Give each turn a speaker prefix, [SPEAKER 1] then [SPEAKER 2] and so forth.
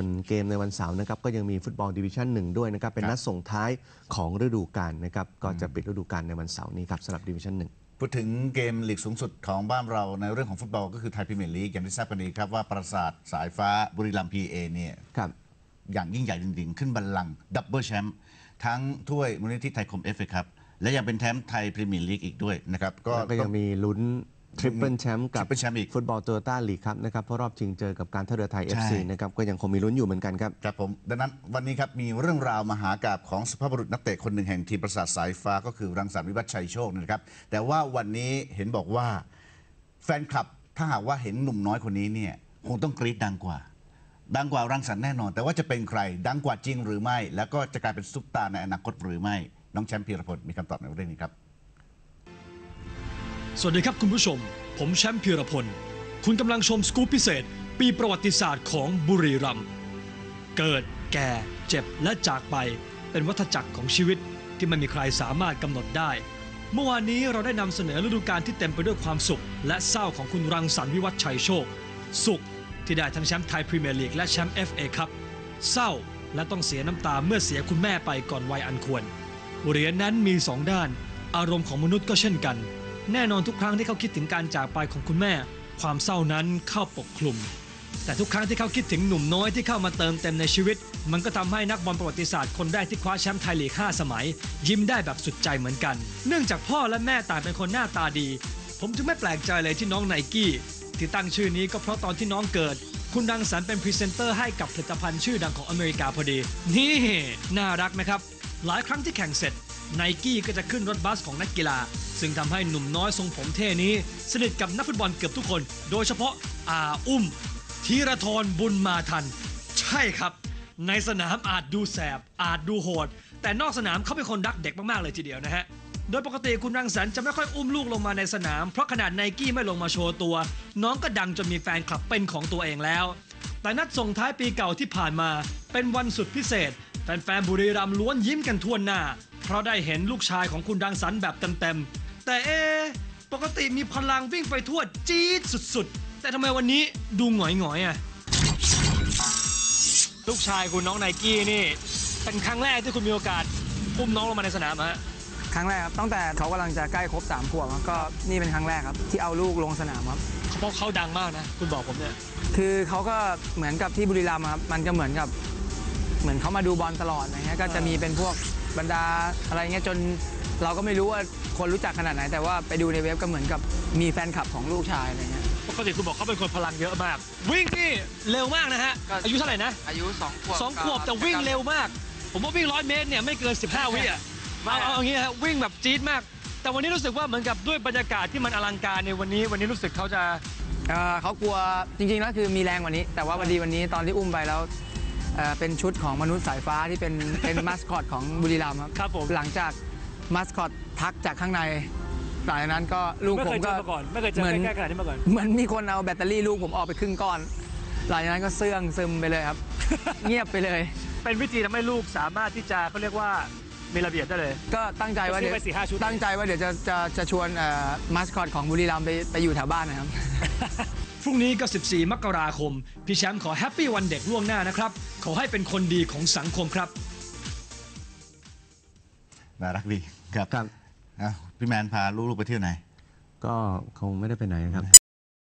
[SPEAKER 1] ส่วนเกมในวันเสาร์นะครับก็ยังมีฟุตบอลดิวิชั่นหนึ่งด้วยนะครับเป็น
[SPEAKER 2] ครับ
[SPEAKER 1] นัดส่งท้ายของฤดูกาลนะครับก็จะปิดฤดูกาลในวันเสาร์นี้ครับสำหรับดิวิชั่นหนึ่ง
[SPEAKER 2] พูดถึงเกมลีกสูงสุดของบ้านเราในเรื่องของฟุตบอลก็คือไทยพรีเมียร์ลีกอย่างที่ทราบกันดีครับว่าปราสาทสายฟ้าบุรีรัมย์พีเอเนี่ย
[SPEAKER 1] ครับ
[SPEAKER 2] อย่างยิ่งใหญ่จริงๆ ขึ้นบัลลังก์ดับเบิลแชมป์ทั้งถ้วยมูลนิธิไทยคมเอฟเอครับและยังเป็นแชมป์ไทยพรีเมียร์ลีกอีกด้วยนะครับก็
[SPEAKER 1] แล้วก็ยังมีลุ้น ทริปเปิลแชมป์กับ
[SPEAKER 2] Triple Champ อีก
[SPEAKER 1] ฟุตบอลโตโยต้าลีกครับนะครับเพราะรอบชิงเจอกับการท่าเรือไทย
[SPEAKER 2] ใช่
[SPEAKER 1] FC นะครับก็ยังคงมีลุ้นอยู่เหมือนกันครับ
[SPEAKER 2] ครับผมดังนั้นวันนี้ครับ มีเรื่องราวมหากาบของสุภาพบุรุษนักเตะคนหนึ่งแห่งทีมประสาทสายฟ้าก็คือรังสรรค์วิวัฒน์ชัยโชคนะครับ แต่ว่าวันนี้เห็นบอกว่า แฟนคลับถ้าหากว่าเห็นหนุ่มน้อยคนนี้เนี่ยคงต้องกรี๊ดดังกว่า ดังกว่ารังสรรค์แน่นอน แต่ว่าจะเป็นใคร ดังกว่าจริงหรือไม่ แล้วก็จะกลายเป็นซุปตาร์ในอนาคตหรือไม่ น้องแชมป์พีรพลมีคำตอบในเรื่องนี้ครับ
[SPEAKER 3] สวัสดีครับคุณผู้ชม ผมแชมป์พีรพล คุณกำลังชมสกู๊ปพิเศษ ปีประวัติศาสตร์ของบุรีรัมย์เกิด แก่ เจ็บและจากไป เป็นวัฏจักรของชีวิตที่ไม่มีใครสามารถกำหนดได้ เมื่อวานนี้เราได้นำเสนอฤดูกาลที่เต็มไปด้วยความสุข และเศร้าของคุณรังสรรค์วิวัฒชัยโชค สุข ที่ได้ทั้งแชมป์ไทยพรีเมียร์ลีกและแชมป์ FA ครับเศร้าและต้องเสียน้ำตาเมื่อเสียคุณแม่ไปก่อนวัยอันควรเหรียญนั้นมีสองด้าน อารมณ์ของมนุษย์ก็เช่นกัน แน่นอนทุกครั้งที่เขาคิดถึงการจากไปของคุณแม่ ความเศร้านั้นเข้าปกคลุม แต่ทุกครั้งที่เขาคิดถึงหนุ่มน้อยที่เข้ามาเติมเต็มในชีวิต มันก็ทำให้นักบอลประวัติศาสตร์คนแรกที่คว้าแชมป์ไทยลีก 5 สมัย ยิ้มได้แบบสุดใจเหมือนกัน เนื่องจากพ่อและแม่ต่างเป็นคนหน้าตาดี ผมจึงไม่แปลกใจเลยที่น้องไนกี้ที่ตั้งชื่อนี้ก็เพราะตอนที่น้องเกิดคุณรังสรรเป็นพรีเซนเตอร์ให้กับผลิตภัณฑ์ชื่อดังของอเมริกาพอดี นี่ น่ารักนะครับ หลายครั้งที่แข่งเสร็จ ไนกี้ก็จะขึ้นรถบัสของนักกีฬา ซึ่งทำให้หนุ่มน้อยทรงผมเท่นี้ สนิทกับนักฟุตบอลเกือบทุกคน โดยเฉพาะอาอุ้มธีรทรบุญมาทัน ใช่ครับ ในสนามอาจดูแสบ อาจดูโหด แต่นอกสนามเขาเป็นคนรักเด็กมากๆเลยทีเดียวนะฮะโดยปกติคุณรังสรรค์จะไม่ค่อยอุ้มลูกลงมาในสนาม เพราะขนาดไนกี้ไม่ลงมาโชว์ตัว น้องก็ดังจนมีแฟนคลับเป็นของตัวเองแล้ว แต่นัดส่งท้ายปีเก่าที่ผ่านมา เป็นวันสุดพิเศษ แฟนๆบุรีรัมย์ล้วนยิ้มกันทั่วหน้า ราะได้เห็นลูกชายของคุณรังสรรค์แบบเต็มๆ แต่เอะปกติมีพลังวิ่งไปทั่วจี๊ดสุดๆ แต่ทำไมวันนี้ดูหงอยๆอะ ลูกชายคุณน้องไนกี้นี่ เป็นครั้งแรกที่คุณมีโอกาสอุ้มน้องลงมาในสนามฮะ
[SPEAKER 4] ครั้งแรกครับตั้งแต่เขากำลังจะใกล้ครบ3ขวบครับก็นี่เป็นครั้งแรกครับ ที่เอาลูกลงสนามครับ
[SPEAKER 3] เพราะเขาดังมากนะ คุณบอกผมเนี่ย
[SPEAKER 4] คือเขาก็เหมือนกับที่บุรีรัมย์ครับมันก็เหมือนกับ เหมือนเขามาดูบอลตลอดอะไรเงี้ยก็จะมีเป็นพวก บรรดาอะไรเงี้ยจนเราก็ไม่รู้ว่าคนรู้จักขนาดไหน แต่ว่าไปดูในเว็บก็เหมือนกับมีแฟนคลับของลูกชายอะไรเงี้ย
[SPEAKER 3] ปกติคุณบอกเขาเป็นคนพลังเยอะมาก วิ่งนี่เร็วมากนะฮะ
[SPEAKER 4] ก็
[SPEAKER 3] อายุเท่าไหร่นะ
[SPEAKER 4] อายุ2ขวบ
[SPEAKER 3] สองขวบแต่วิ่งเร็วมาก ผมว่าวิ่งร้อยเมตรเนี่ยไม่เกิน 15 วิอะ
[SPEAKER 4] ไม่
[SPEAKER 3] เอาเอาอย่างงี้ฮะวิ่งแบบจี๊ดมาก แต่วันนี้รู้สึกว่าเหมือนกับด้วยบรรยากาศที่มันอลังการในวันนี้ วันนี้รู้สึกเขาจะ
[SPEAKER 4] เอ่อเขากลัวจริงๆแล้วคือมีแรงกว่านี้ แต่ว่าวันดีวันนี้ตอนที่อุ้มไปแล้วเอ่อเป็นชุดของมนุษย์สายฟ้าที่เป็นเป็นมาสคอตของบุรีรัมย์ครับ
[SPEAKER 3] ครับผม
[SPEAKER 4] หลังจากมาสคอตทักจากข้างในหลังจากนั้นก็ลูก
[SPEAKER 3] ไม่
[SPEAKER 4] ผ
[SPEAKER 3] เค
[SPEAKER 4] ม
[SPEAKER 3] ยเจ
[SPEAKER 4] ก็
[SPEAKER 3] อมาก่อนไม่เคยเจอ
[SPEAKER 4] เหมือน
[SPEAKER 3] ใกล้ๆขนาดนี้มาก่อน
[SPEAKER 4] เหมือนมีคนเอาแบตเตอรี่ลูกผมออกไปครึ่งก้อน หลังจากนั้นก็เสื่องซึมไปเลยครับ เงียบไปเลย
[SPEAKER 3] เป็นวิธีทำให้ลูกสามารถที่จะเขาเรียกว่ามีระเบียบได้เลย
[SPEAKER 4] ก็ตั้งใจว่า
[SPEAKER 3] จะซื้
[SPEAKER 4] เดี๋
[SPEAKER 3] อ
[SPEAKER 4] ยว
[SPEAKER 3] ไปสี่ห้าชุด
[SPEAKER 4] ตั้งใจว่าเดี๋ยวจะจะจะชวนมาสคอตของบุรีรัมย์ไปไปอยู่แถวบ้านนะครับ
[SPEAKER 3] พรุ่งนี้ก็ 14 มกราคม พี่แชมป์ขอแฮปปี้วันเด็กล่วงหน้านะครับ ขอให้เป็นคนดีของสังคมครับ
[SPEAKER 2] น่ารักดีครับ
[SPEAKER 1] ครับ
[SPEAKER 2] อะพี่แมนพาลูกๆไปเที่ยวไหน
[SPEAKER 1] ก็คงไม่ได้ไปไหนครับ